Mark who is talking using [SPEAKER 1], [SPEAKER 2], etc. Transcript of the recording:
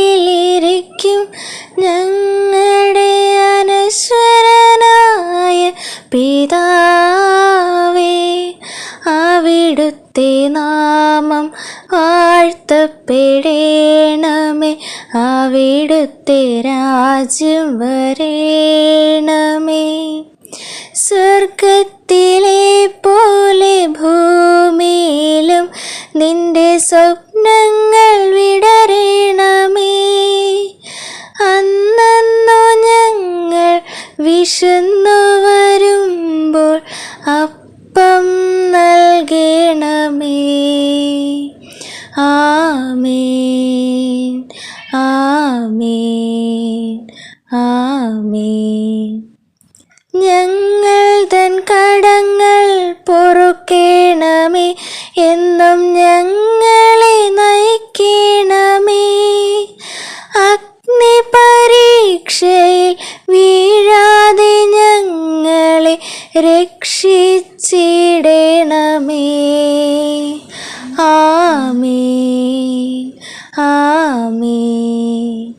[SPEAKER 1] ആകാശങ്ങളിലിരിക്കും ഞങ്ങളുടെ അനശ്വരനായ പിതാവേ അവിടുത്തെ നാമം വാഴ്ത്തപ്പെടേണമേ അവിടുത്തെ രാജ്യം വരേണമേ. സ്വർഗത്തിലെ സ്വപ്നങ്ങൾ വിടരണമേ. അന്നു ഞങ്ങൾ വിശന്നു വരുമ്പോൾ അപ്പം നൽകണമേ. ആമേൻ ആമേൻ ആമേൻ. ഞങ്ങൾ തൻ കടങ്ങൾ പൊറുക്കേണമേ. എന്നും ഞങ്ങളെ വീഴാതെ ഞങ്ങളെ രക്ഷിച്ചിടണമേ. ആമേ ആമേൻ.